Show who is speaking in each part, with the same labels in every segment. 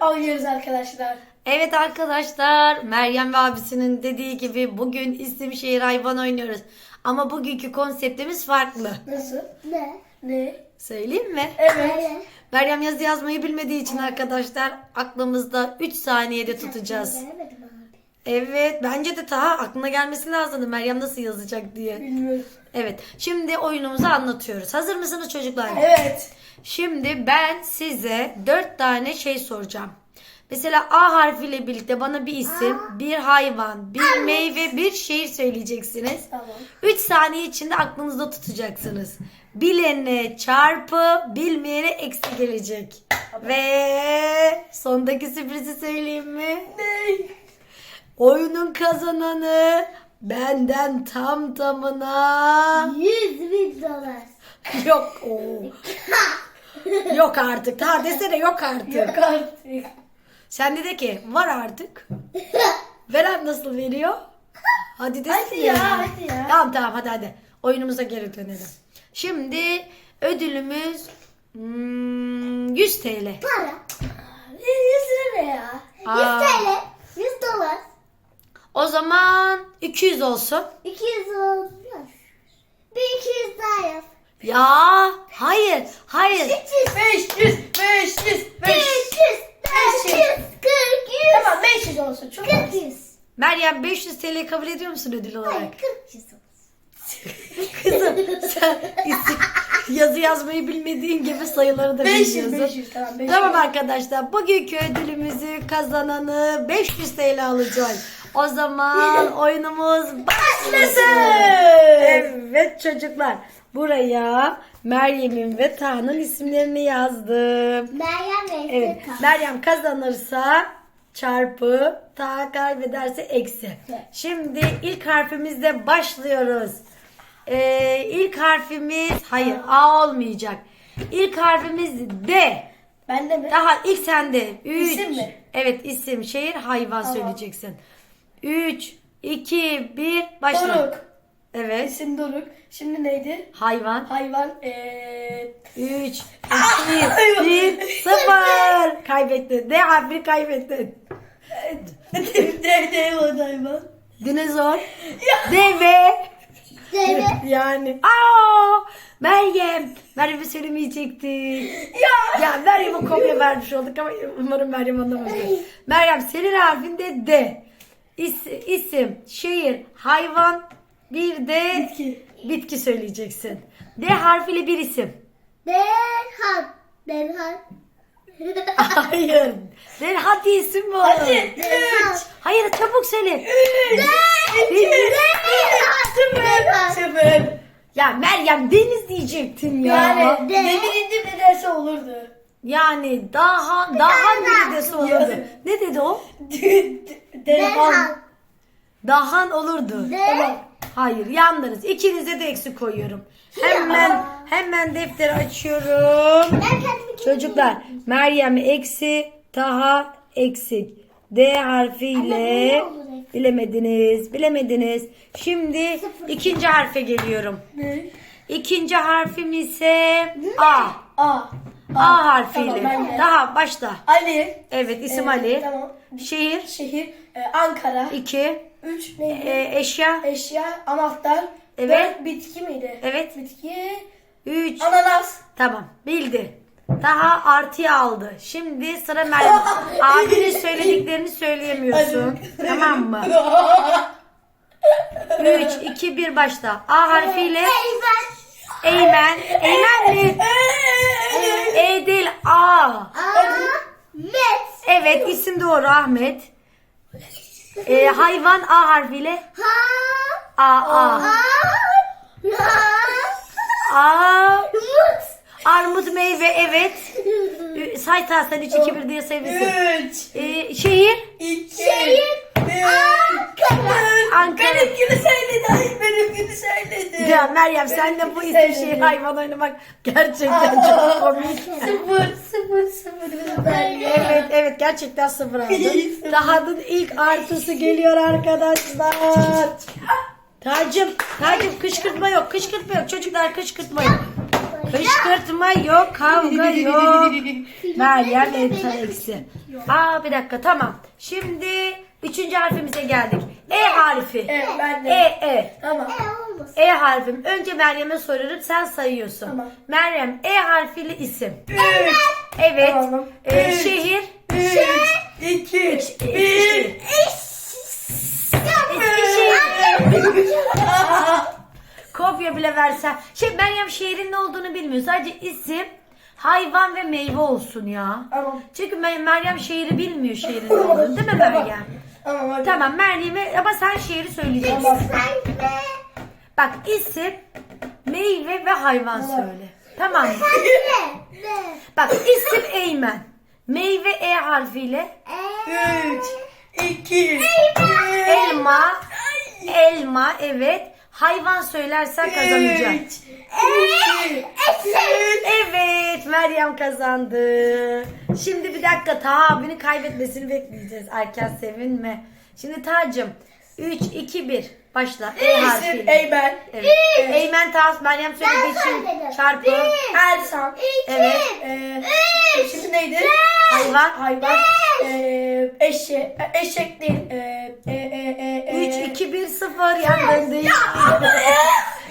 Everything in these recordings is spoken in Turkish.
Speaker 1: oynuyoruz arkadaşlar.
Speaker 2: Evet arkadaşlar Meryem ve abisinin dediği gibi bugün isim şehir hayvan oynuyoruz. Ama bugünkü konseptimiz farklı.
Speaker 1: Nasıl?
Speaker 3: Ne?
Speaker 1: Ne?
Speaker 2: Söyleyeyim mi?
Speaker 1: Evet.
Speaker 2: Meryem yazı yazmayı bilmediği için arkadaşlar aklımızda 3 saniyede tutacağız.
Speaker 3: Gelemedim abi.
Speaker 2: Evet bence de daha aklına gelmesi lazımdı Meryem nasıl yazacak diye.
Speaker 1: Bilmiyorum.
Speaker 2: Evet şimdi oyunumuzu anlatıyoruz. Hazır mısınız çocuklar?
Speaker 1: Evet.
Speaker 2: Şimdi ben size dört tane şey soracağım. Mesela A harfiyle birlikte bana bir isim, bir hayvan, bir meyve, bir şehir söyleyeceksiniz.
Speaker 1: Tamam.
Speaker 2: 3 saniye içinde aklınızda tutacaksınız. Bilene çarpı, bilmeyene eksi gelecek. Ve sondaki sürprizi söyleyeyim mi?
Speaker 1: Ne?
Speaker 2: Oyunun kazananı benden tam tamına
Speaker 3: 100 bin dolar.
Speaker 2: yok o. yok artık. Daha desene yok artık.
Speaker 1: Yok artık.
Speaker 2: Sen de de ki var artık. Veren nasıl veriyor? Hadi desin
Speaker 1: Hadi ya, hadi ya.
Speaker 2: Tamam tamam hadi hadi. Oyunumuza geri dönelim. Şimdi ödülümüz hmm, 100 TL.
Speaker 3: Para.
Speaker 1: 100 lira ya?
Speaker 3: 100
Speaker 2: Aa.
Speaker 3: TL. 100 dolar.
Speaker 2: O zaman 200 olsun.
Speaker 3: 200 olmaz. Bir 200 daha yap.
Speaker 2: Ya hayır hayır.
Speaker 3: 300.
Speaker 1: 500, 500, 500.
Speaker 3: 500. 500. 40. 100.
Speaker 1: Tamam 500 olsun. Çok
Speaker 3: 40
Speaker 1: az.
Speaker 3: 100.
Speaker 2: Meryem 500 TL kabul ediyor musun ödül olarak?
Speaker 3: Hayır 40 100 olsun.
Speaker 2: Kızım sen yazı yazmayı bilmediğin gibi sayıları da
Speaker 1: 500,
Speaker 2: bilmiyorsun.
Speaker 1: 500 tamam 500.
Speaker 2: Tamam arkadaşlar bugünkü ödülümüzü kazananı 500 TL alacak. O zaman oyunumuz başlasın. Evet çocuklar buraya Meryem'in ve Taha'nın isimlerini yazdım.
Speaker 3: Meryem ve
Speaker 2: Evet
Speaker 3: Esra.
Speaker 2: Meryem kazanırsa çarpı, Taha kaybederse eksi. Şimdi ilk harfimizle başlıyoruz. Ee, ilk harfimiz hayır A olmayacak. İlk harfimiz D.
Speaker 1: Ben de mi?
Speaker 2: Daha ilk sende. Üç.
Speaker 1: İsim mi?
Speaker 2: Evet isim, şehir, hayvan
Speaker 1: Tamam.
Speaker 2: söyleyeceksin. 3, 2, 1 başla.
Speaker 1: Doruk.
Speaker 2: Evet.
Speaker 1: İsim Doruk. Şimdi neydi?
Speaker 2: Hayvan.
Speaker 1: Hayvan. Eee...
Speaker 2: 3, 2, 1, 0. Kaybettin. D harfi kaybettin.
Speaker 1: ne ne o hayvan?
Speaker 2: Dinozor. Deve.
Speaker 3: Deve.
Speaker 2: Yani. Aa! Meryem. Meryem'i söylemeyecektik.
Speaker 1: Ya.
Speaker 2: Ya Meryem'e kopya vermiş olduk ama umarım Meryem anlamadı. Meryem senin harfinde D. İs, isim, şehir, hayvan, bir de
Speaker 1: Bitki.
Speaker 2: bitki söyleyeceksin. D harfiyle bir isim.
Speaker 3: Derhan. Derhan.
Speaker 2: Hayır. D hadi isim mi o?
Speaker 1: Hadi.
Speaker 3: Derhan.
Speaker 2: Hayır çabuk söyle.
Speaker 3: Derhan.
Speaker 1: Sıfır.
Speaker 2: Ya Meryem Deniz diyecektin ya.
Speaker 1: Yani
Speaker 3: De.
Speaker 1: demirinde ne derse olurdu.
Speaker 2: Yani daha daha bir desi olurdu. Ne dedi o?
Speaker 1: Derhan.
Speaker 2: Dahan olurdu.
Speaker 3: Derhan.
Speaker 2: Hayır yandınız. İkinize de eksik koyuyorum. Hemen hemen defteri açıyorum. Çocuklar Meryem eksi Taha eksik. D harfiyle
Speaker 3: ne
Speaker 2: bilemediniz. Bilemediniz. Şimdi ikinci harfe geliyorum.
Speaker 1: Ne?
Speaker 2: İkinci harfim ise A.
Speaker 1: A.
Speaker 2: A harfiyle.
Speaker 1: Tamam, ben de.
Speaker 2: Daha başta.
Speaker 1: Ali.
Speaker 2: Evet isim
Speaker 1: Ee,
Speaker 2: Ali.
Speaker 1: Tamam.
Speaker 2: Şehir
Speaker 1: Şehir. e, Ankara.
Speaker 2: 2.
Speaker 1: 3 neydi?
Speaker 2: eşya
Speaker 1: Eşya. Anahtar.
Speaker 2: Evet.
Speaker 1: Dört, bitki miydi?
Speaker 2: Evet.
Speaker 1: Bitki.
Speaker 2: 3.
Speaker 1: Ananas.
Speaker 2: Tamam bildi. Daha artıya aldı. Şimdi sıra Meryem. Abinin söylediklerini söyleyemiyorsun. tamam mı? 3, 2, 1 başla. A harfiyle
Speaker 3: Eymen.
Speaker 2: Eymen. Eymen mi?
Speaker 3: Ahmet.
Speaker 2: Evet isim doğru Ahmet. Ee, hayvan A harfiyle
Speaker 3: Ha.
Speaker 2: A A. A.
Speaker 3: Mut.
Speaker 2: Armut meyve evet. Ü- Say tahsen 3, 2, 1 diye sayabilirsin.
Speaker 1: 3.
Speaker 2: Ee, şehir
Speaker 1: 2.
Speaker 2: Meryem senle bu isim şehir hayvan oynamak gerçekten çok komik.
Speaker 1: Sıfır. Sıfır. Sıfır.
Speaker 2: Evet evet gerçekten sıfır aldın. Daha'nın ilk artısı geliyor arkadaşlar. Tacım, tacım kışkırtma yok, kışkırtma yok. Çocuklar kışkırtma yok. Kışkırtma yok, kavga yok. Meryem eksi. Aa bir dakika tamam. Şimdi üçüncü harfimize geldik. E harfi.
Speaker 1: Evet ben de.
Speaker 2: E e.
Speaker 1: Tamam.
Speaker 3: E
Speaker 2: harfim. Önce Meryem'e soruyorum sen sayıyorsun.
Speaker 1: Tamam.
Speaker 2: Meryem E harfli isim.
Speaker 1: Üç.
Speaker 2: Evet.
Speaker 1: Tamam.
Speaker 2: E,
Speaker 1: Üç.
Speaker 2: şehir.
Speaker 1: Üç. İki. Bir.
Speaker 2: Kopya bile versen. Şey Meryem şehrin ne olduğunu bilmiyor. Sadece isim, hayvan ve meyve olsun ya.
Speaker 1: Tamam.
Speaker 2: Çünkü Me- Meryem şehri bilmiyor şehrin ne olduğunu. Değil mi Meryem?
Speaker 1: Tamam hadi.
Speaker 2: Tamam Meryem'e ama sen şehri söyleyeceksin.
Speaker 1: Tamam.
Speaker 2: Bak isim, meyve ve hayvan söyle. Tamam mı? Bak isim Eymen. Meyve E harfiyle.
Speaker 3: E.
Speaker 1: Üç. İki.
Speaker 2: Elma. Elma evet. Hayvan söylersen kazanacaksın.
Speaker 1: Üç. İki.
Speaker 2: Evet Meryem kazandı. Şimdi bir dakika Ta abinin kaybetmesini bekleyeceğiz. Erken sevinme. Şimdi Tacım 3, 2, 1 başla. E harfiyle.
Speaker 1: Eymen.
Speaker 2: Evet. Eymen Tas Meryem söylediği
Speaker 3: Ben
Speaker 2: için
Speaker 3: söyledim.
Speaker 2: çarpı.
Speaker 3: Bir.
Speaker 1: Ersan.
Speaker 2: Evet.
Speaker 1: Ee, şimdi neydi?
Speaker 2: Hayvan.
Speaker 1: Hayvan. Ee, eşek. Eşek değil. Ee, e, e, e,
Speaker 2: 3, 2, 1, 0 yandın değil.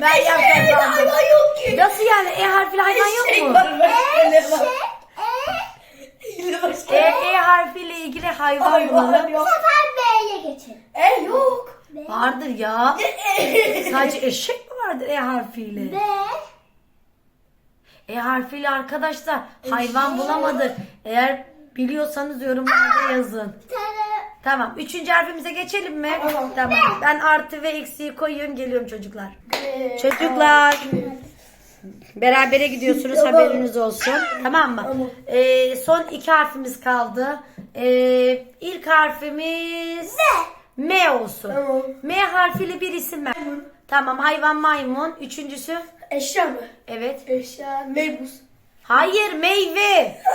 Speaker 2: Meryem
Speaker 1: Eşek
Speaker 2: kazandı.
Speaker 1: hayvan yok ki.
Speaker 2: Nasıl yani? E harfiyle hayvan
Speaker 1: Eşek
Speaker 2: yok mu?
Speaker 1: var, başka ne var?
Speaker 3: E.
Speaker 1: Ne başka
Speaker 2: E? E harfiyle ilgili hayvan
Speaker 1: Hayvan
Speaker 2: bulalım.
Speaker 1: yok.
Speaker 3: Sefer B'ye geçelim.
Speaker 1: E yok.
Speaker 2: Vardır ya. Sadece eşek mi vardır E harfiyle?
Speaker 3: B.
Speaker 2: E harfiyle arkadaşlar hayvan bulamadık. Eğer biliyorsanız yorumlarda yazın.
Speaker 3: Bir tane.
Speaker 2: Tamam. Üçüncü harfimize geçelim mi?
Speaker 1: Tamam.
Speaker 2: Ben artı ve eksiği koyuyorum geliyorum çocuklar.
Speaker 1: Ee,
Speaker 2: Çocuklar. Berabere gidiyorsunuz haberiniz olsun. Tamam mı? Ee, son iki harfimiz kaldı. Ee, ilk harfimiz M olsun.
Speaker 1: Tamam.
Speaker 2: M harfiyle bir isim ver. Tamam hayvan maymun. Üçüncüsü
Speaker 1: Eşya mı?
Speaker 2: evet.
Speaker 1: Eşya. Meybuz.
Speaker 2: Hayır meyve.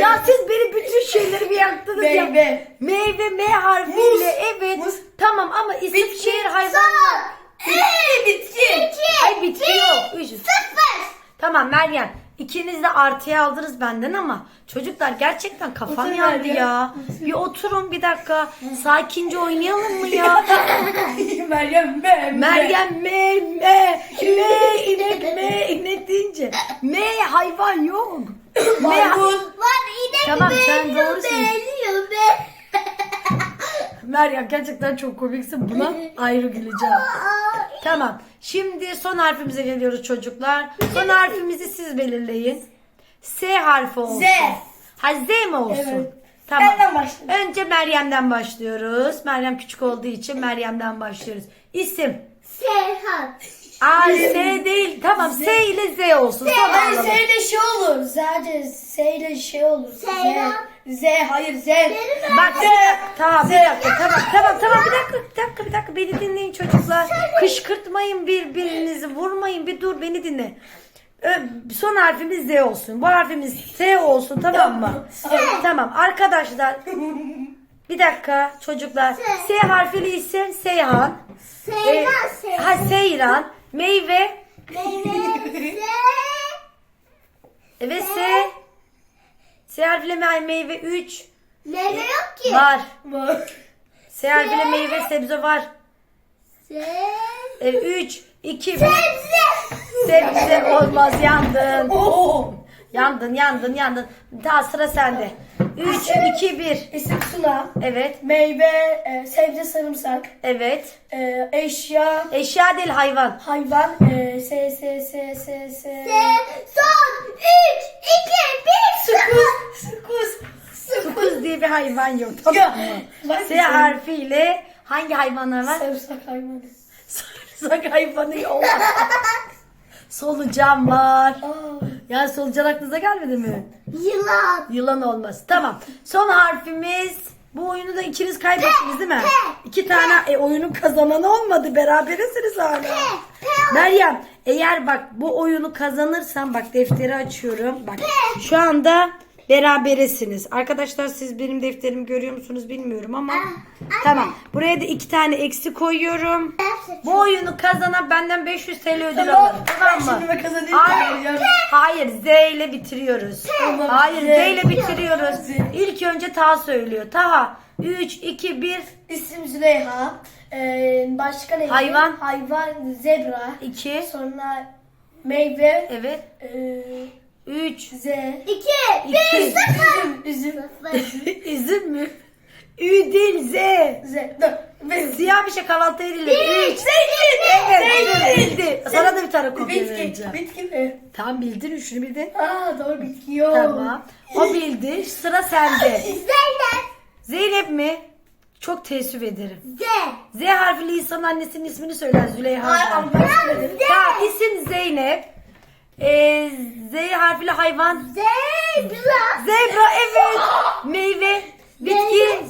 Speaker 2: Ya siz benim bütün şeylerimi yaktınız ya.
Speaker 1: Meyve.
Speaker 2: Meyve M harfiyle
Speaker 1: Muz.
Speaker 2: evet.
Speaker 1: Muz.
Speaker 2: Tamam ama isim
Speaker 1: Bitki.
Speaker 2: şehir hayvan.
Speaker 1: Eee bitki.
Speaker 2: Ay bitki yok. Üç.
Speaker 3: Sıfır.
Speaker 2: Tamam Meryem. İkiniz de artıya aldınız benden ama çocuklar gerçekten kafam
Speaker 1: Otur
Speaker 2: yandı ya. Bir oturun bir dakika. Sakince oynayalım mı ya?
Speaker 1: Meryem ben.
Speaker 2: Meryem me me me inek me inek deyince me hayvan yok. Me
Speaker 1: Maymun.
Speaker 3: Var inek
Speaker 2: Tamam, sen doğru söylüyorsun.
Speaker 3: beğeniyor be.
Speaker 2: Meryem gerçekten çok komiksin. Buna ayrı güleceğim. Tamam. Şimdi son harfimize geliyoruz çocuklar. Son harfimizi siz belirleyin. S harfi olsun.
Speaker 1: Z.
Speaker 2: Ha Z mi olsun?
Speaker 1: Evet.
Speaker 2: Tamam.
Speaker 1: Benden başlayalım.
Speaker 2: Önce Meryem'den başlıyoruz. Meryem küçük olduğu için Meryem'den başlıyoruz. İsim.
Speaker 3: Serhat.
Speaker 2: A, S değil. Tamam S ile Z olsun. Son
Speaker 1: Hayır
Speaker 2: anlamı.
Speaker 1: S ile şey olur. Sadece S ile şey olur.
Speaker 3: Seyran.
Speaker 1: Z. Z hayır Z.
Speaker 2: Bak dakika. Tamam bir dakika. Tamam tamam tamam bir dakika. Bir dakika bir dakika. Beni dinleyin çocuklar. Kışkırtmayın birbirinizi. Vurmayın. Bir dur beni dinle. Ö- Son harfimiz Z olsun. Bu harfimiz S olsun tamam mı? Tamam arkadaşlar. Bir dakika çocuklar. S harfli isim Seyhan. Ee,
Speaker 3: Seyran. Seyran.
Speaker 2: ha Seyran. Meyve
Speaker 3: Meyve. Se.
Speaker 2: ve S. S harfiyle me- meyve 3
Speaker 3: Meyve yok ki.
Speaker 2: var.
Speaker 1: Var.
Speaker 2: S harfiyle meyve sebze var.
Speaker 3: Se.
Speaker 2: 3 2 1
Speaker 3: Sebze.
Speaker 2: Sebze olmaz yandın.
Speaker 1: Oo.
Speaker 2: Yandın yandın yandın. Daha sıra sende. 3 2 1
Speaker 1: İsim Suna.
Speaker 2: Evet.
Speaker 1: Meyve, e, sebze sarımsak.
Speaker 2: Evet.
Speaker 1: E, eşya,
Speaker 2: Eşya değil hayvan.
Speaker 1: hayvan. E, S, S, S, S, S.
Speaker 3: Se. Son. Üç. iki, Bir.
Speaker 1: Sıkız. Sıkız.
Speaker 2: Sukuz diye bir hayvan yok. Tamam mı? S harfiyle hangi hayvanlar var?
Speaker 1: Sarımsak hayvanı.
Speaker 2: Sarımsak hayvanı yok. Solucan var. Ya solucan aklınıza gelmedi mi?
Speaker 3: Yılan.
Speaker 2: Yılan olmaz. Tamam. Son harfimiz. Bu oyunu da ikiniz kaybettiniz değil mi? İki tane e, oyunun kazananı olmadı. Berabersiniz hala. Meryem eğer bak bu oyunu kazanırsan bak defteri açıyorum. Bak şu anda beraberesiniz. Arkadaşlar siz benim defterimi görüyor musunuz bilmiyorum ama. Tamam. Buraya da iki tane eksi koyuyorum. Bu oyunu kazanan benden 500 TL ödül
Speaker 1: Tamam.
Speaker 2: alır. Tamam mı?
Speaker 1: şimdi ben kazanayım.
Speaker 2: Hayır. Hayır Z ile bitiriyoruz. Hayır
Speaker 1: Z.
Speaker 2: İle bitiriyoruz. İlk önce Taha söylüyor. Taha 3 2 1
Speaker 1: İsim Züleyha. Ee, başka neydi?
Speaker 2: Hayvan.
Speaker 1: Hayvan zebra.
Speaker 2: 2
Speaker 1: Sonra meyve.
Speaker 2: Evet.
Speaker 1: Ee,
Speaker 2: 3
Speaker 1: Z.
Speaker 3: İki.
Speaker 2: İki.
Speaker 1: Üzüm. Üzüm.
Speaker 2: Üzüm mü? Ü değil Z.
Speaker 1: Z. Dur. Benim.
Speaker 2: Siyah bir şey kahvaltı edilir. 3
Speaker 1: Zeytin.
Speaker 2: Evet bildi. Sana da bir tane kopya
Speaker 1: Bitki.
Speaker 2: vereceğim.
Speaker 1: Bitki mi?
Speaker 2: Tamam bildin üçünü bildin.
Speaker 1: Aa doğru bitki yok.
Speaker 2: Tamam. O bildi. Sıra sende.
Speaker 3: Zeynep.
Speaker 2: Zeynep mi? Çok teessüf ederim.
Speaker 3: Z.
Speaker 2: Z harfli insanın annesinin ismini söyler Züleyha.
Speaker 1: Ama ben söyledim.
Speaker 2: Tamam isim Zeynep. Ee, Z harfli hayvan.
Speaker 3: Zebra.
Speaker 2: Zebra evet. Meyve. Bitki.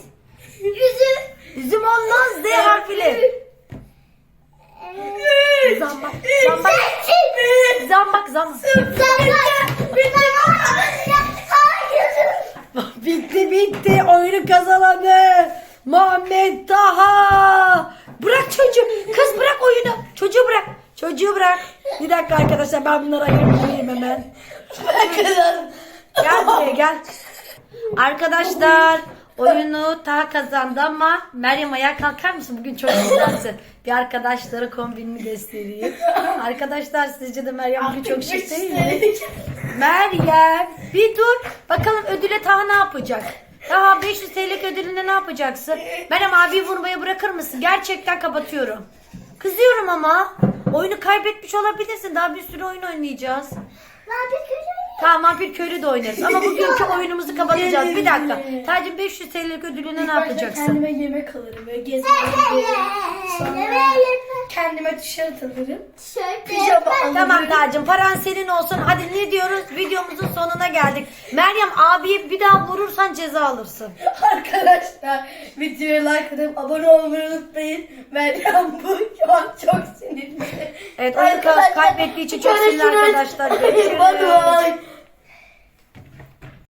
Speaker 3: Yüzü.
Speaker 2: Üzüm olmaz Z harfli. Zambak. Zambak. Zambak. Zambak. bitti bitti. Oyunu kazananı. Muhammed Taha. Bir dakika arkadaşlar ben bunları ayırmayayım hemen. Gel buraya gel. Arkadaşlar oyunu Taha kazandı ama Meryem ayağa kalkar mısın? Bugün çok güzelsin. Bir arkadaşlara kombinimi göstereyim. Arkadaşlar sizce de Meryem bugün çok şık değil mi? Meryem bir dur. Bakalım ödüle Taha ne yapacak? Taha 500 TL'lik ödülünde ne yapacaksın? Meryem abi vurmayı bırakır mısın? Gerçekten kapatıyorum. Kızıyorum ama. Oyunu kaybetmiş olabilirsin. Daha bir sürü oyun oynayacağız. Tamam vampir köylü de oynarız. Ama bugünkü oyunumuzu kapatacağız. Bir dakika. Tacım 500 TL'lik ödülüne ne yapacaksın?
Speaker 1: Kendime yemek alırım. Böyle gezmeye giderim. Sonra kendime tişört alırım. Pijama alırım.
Speaker 2: Tamam Tacım paran senin olsun. Hadi ne diyoruz? Videomuzun sonuna geldik. Meryem abiye bir daha vurursan ceza alırsın.
Speaker 1: Arkadaşlar videoya like atıp abone olmayı unutmayın. Meryem bu şu an çok sinirli.
Speaker 2: Evet oyunu ka- kaybettiği için çok sinirli arkadaşlar. Görüşürüz.
Speaker 1: Bye bye.